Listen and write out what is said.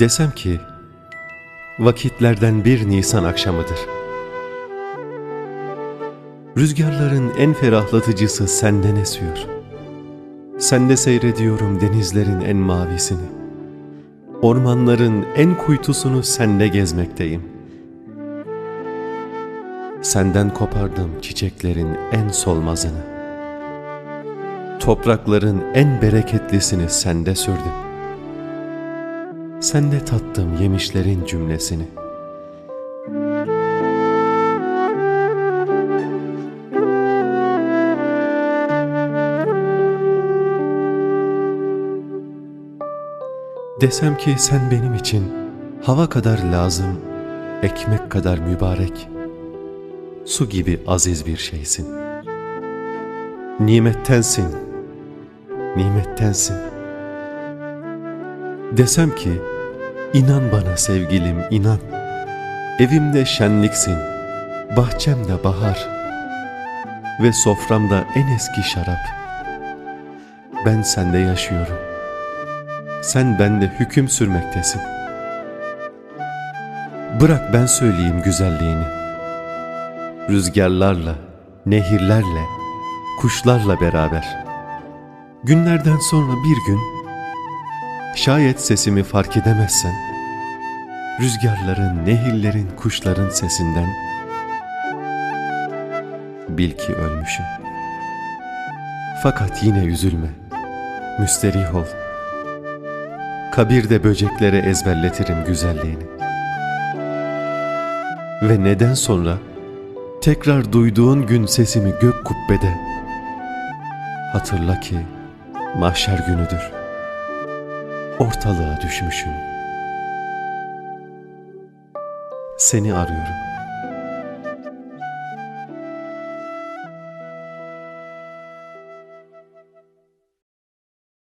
Desem ki vakitlerden bir Nisan akşamıdır. Rüzgarların en ferahlatıcısı senden esiyor. Sende seyrediyorum denizlerin en mavisini. Ormanların en kuytusunu sende gezmekteyim. Senden kopardım çiçeklerin en solmazını. Toprakların en bereketlisini sende sürdüm. Sende tattım yemişlerin cümlesini. Desem ki sen benim için hava kadar lazım, ekmek kadar mübarek, su gibi aziz bir şeysin. Nimettensin, nimettensin. Desem ki, inan bana sevgilim inan. Evimde şenliksin, bahçemde bahar ve soframda en eski şarap. Ben sende yaşıyorum. Sen bende hüküm sürmektesin. Bırak ben söyleyeyim güzelliğini. Rüzgarlarla, nehirlerle, kuşlarla beraber. Günlerden sonra bir gün Şayet sesimi fark edemezsen, rüzgarların, nehirlerin, kuşların sesinden bil ki ölmüşüm. Fakat yine üzülme, müsterih ol. Kabirde böceklere ezberletirim güzelliğini. Ve neden sonra tekrar duyduğun gün sesimi gök kubbede hatırla ki mahşer günüdür ortalığa düşmüşüm. Seni arıyorum.